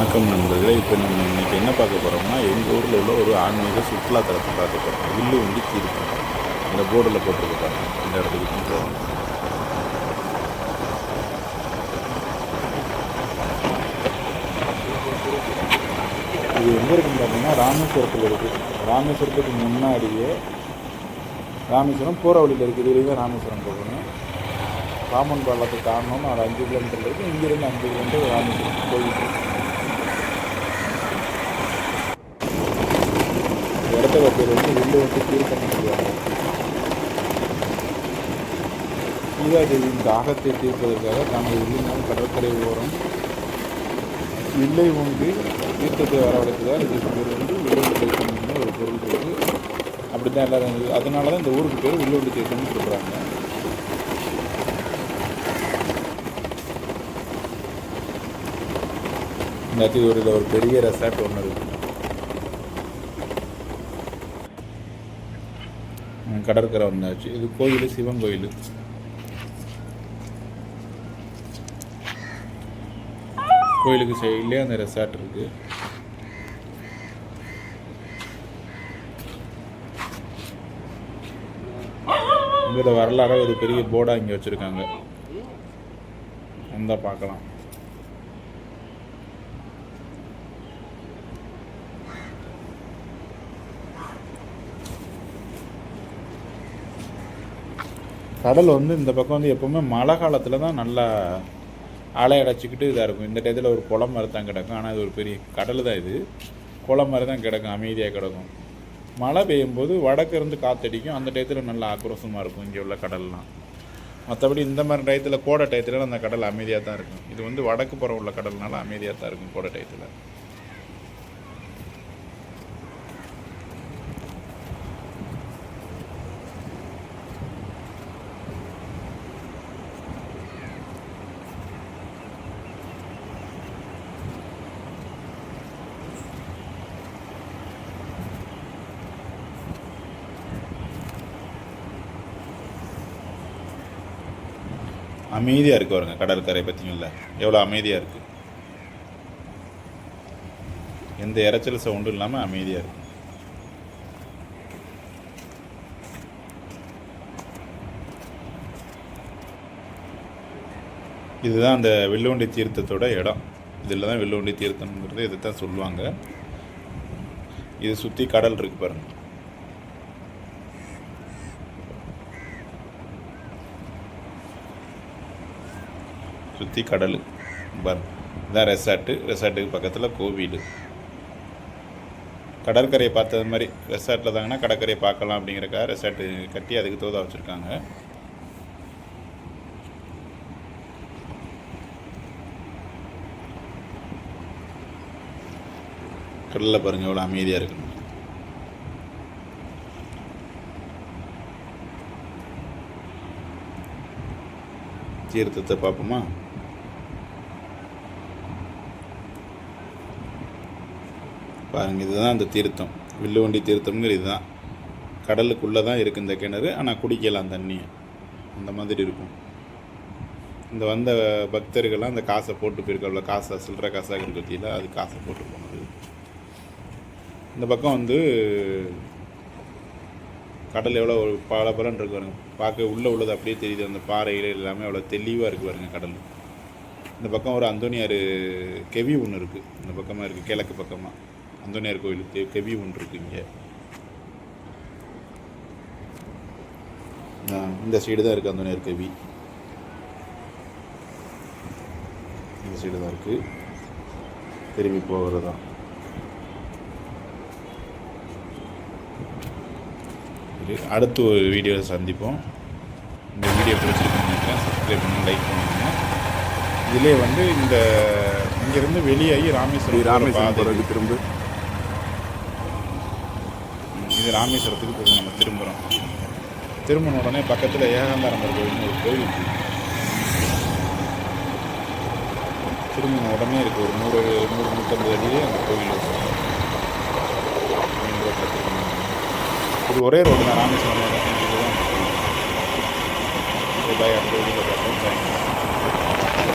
வணக்கம் நண்பர்களே. இப்போ நம்ம இன்னைக்கு என்ன பார்க்க போகிறோம்னா எங்கள் ஊரில் உள்ள ஒரு ஆன்மீக சுற்றுலா தலத்தை பார்க்க போகிறோம் வில்லு வண்டி தீர்த்தம் இந்த போர்டில் போட்டிருக்காங்க இந்த இடத்துக்கு போகிறோம் போகணும் இது எங்கே இருக்குன்னு பார்த்தீங்கன்னா ராமேஸ்வரத்தில் இருக்குது ராமேஸ்வரத்துக்கு முன்னாடியே ராமேஸ்வரம் போகிற வழியில் இருக்குது இதுலேயும் ராமேஸ்வரம் போகணும். ராமன் பாலத்தை காரணம் ஒரு அஞ்சு கிலோமீட்டர் இருக்குது இங்கேருந்து அஞ்சு கிலோமீட்டர் ராமேஸ்வரம் போயிட்டு இருக்கு. இந்த பேர் வந்து வில்லு வந்து தீர்த்தம் சொல்லுவாங்க சீதாதேவியின் தாகத்தை தீர்ப்பதற்காக தனது வில்லினால் கடற்கரை ஓரம் வில்லை ஒன்று தீர்த்தத்தை வரவழைத்ததால் இதுக்கு பேர் வந்து வில்லுவண்டி தீர்த்தம்னு ஒரு பொருள் இருக்குது அப்படி தான் எல்லாரும் அதனால தான் இந்த ஊருக்கு பேர் வில்லுவண்டி தீர்த்தம்னு சொல்கிறாங்க இந்த அத்தியூரில் ஒரு பெரிய ரெசார்ட் ஒன்று இருக்குது கடற்கரை வந்தாச்சு இது கோயில் சிவன் கோயில். கோயிலுக்கு சைட்லேயே அந்த ரெசார்ட் இருக்கு. இதில் வரலாறு ஒரு பெரிய போர்டாக இங்கே வச்சுருக்காங்க. வந்தால் பார்க்கலாம். கடல் வந்து இந்த பக்கம் வந்து எப்போவுமே மழை காலத்தில் தான் நல்லா அலை அடைச்சிக்கிட்டு இதாக இருக்கும். இந்த டயத்தில் ஒரு குளம் மாதிரி தான் கிடக்கும். ஆனால் இது ஒரு பெரிய கடல் தான் இது. குளம் மாதிரி தான் கிடக்கும். அமைதியாக கிடக்கும். மழை பெய்யும் போது வடக்கு இருந்து காற்றடிக்கும் அந்த டயத்தில் நல்லா ஆக்ரோஷமாக இருக்கும் இங்கே உள்ள கடல்லாம். மற்றபடி இந்த மாதிரி டயத்தில் கோடை டயத்தில் அந்த கடல் அமைதியாக தான் இருக்கும். இது வந்து வடக்கு புறம் உள்ள கடல்னால அமைதியாக தான் இருக்கும் கோடை டயத்தில். அமைதியாக இருக்குது பாருங்க கடற்கரை பார்த்தீங்களா எவ்வளோ அமைதியாக இருக்குது எந்த இரைச்சல் சவுண்டும் இல்லாமல் அமைதியாக இருக்குது இதுதான் அந்த வெள்ளுவண்டி தீர்த்தத்தோட இடம். இதில் தான் வெள்ளுவண்டி தீர்த்தம்ங்கிறது இதை தான் சொல்லுவாங்க. இது சுற்றி கடல் இருக்கு பாருங்கள் சுற்றி கடல் பாருங்க இதான் ரெசார்ட்டு ரெசார்ட்டுக்கு பக்கத்தில் கோவில். கடற்கரையை பார்த்தது மாதிரி ரெசார்ட்டில் தாங்கன்னா கடற்கரையை பார்க்கலாம் அப்படிங்கிறக்காக ரெசார்ட்டு கட்டி அதுக்கு தோதா வச்சுருக்காங்க. கடலில் பாருங்கள் எவ்வளோ அமைதியாக இருக்குது தீர்த்தத்தை பார்ப்போமா? பாருங்கள் இதுதான் அந்த தீர்த்தம். வில்லுவண்டி தீர்த்தம்ங்கிற இதுதான். கடலுக்குள்ளே தான் இருக்குது இந்த கிணறு ஆனால் குடிக்கலாம் தண்ணியை அந்த மாதிரி இருக்கும். இந்த வந்த பக்தர்கள்லாம் அந்த காசை போட்டு போயிருக்கல காசை சில்லற காசாக இருக்கிறதில்ல அது காசை போட்டு போனது. இந்த பக்கம் வந்து கடல் எவ்வளோ ஒரு பல பலன் இருக்கு பாருங்க பார்க்க உள்ளே உள்ளது அப்படியே தெரியுது. அந்த பாறைகள் எல்லாமே அவ்வளோ தெளிவாக இருக்குது பாருங்க கடல். இந்த பக்கம் ஒரு அந்தோனியார் கெவி ஒன்று இருக்குது இந்த பக்கமாக இருக்குது கிழக்கு பக்கமாக அந்தோனியார் கோயிலுக்கு கெவி ஒன்று இருக்குது இங்கே. இந்த சைடு தான் இருக்குது அந்தோனியார் கெவி. இந்த சைடு தான் இருக்குது திரும்பி போகிறது தான் சரி, அடுத்த ஒரு வீடியோவில் சந்திப்போம். இந்த வீடியோ பிடிச்சிருக்குன்னு நினைக்கிறேன். சப்ஸ்கிரைப் பண்ணி லைக் பண்ணுங்க. இதிலே வந்து இந்த இங்கேருந்து வெளியாகி ராமேஸ்வரம் ராமேஸ்வரம் திரும்ப. இது ராமேஸ்வரத்துக்கு போய் நம்ம திரும்புகிறோம் திரும்பின உடனே பக்கத்தில் ஏகாந்தாரம்பர் கோயில்னு ஒரு கோயில் இருக்கு. திரும்பின உடனே இருக்குது ஒரு நூறு நூறு நூற்றம்பது அடியே அந்த கோயில் இருக்கு. இது ஒரே ரோடு தான் ராமேஸ்வரம் இதுதான் பாய் அடுத்த பார்ப்போம் தேங்க்யூ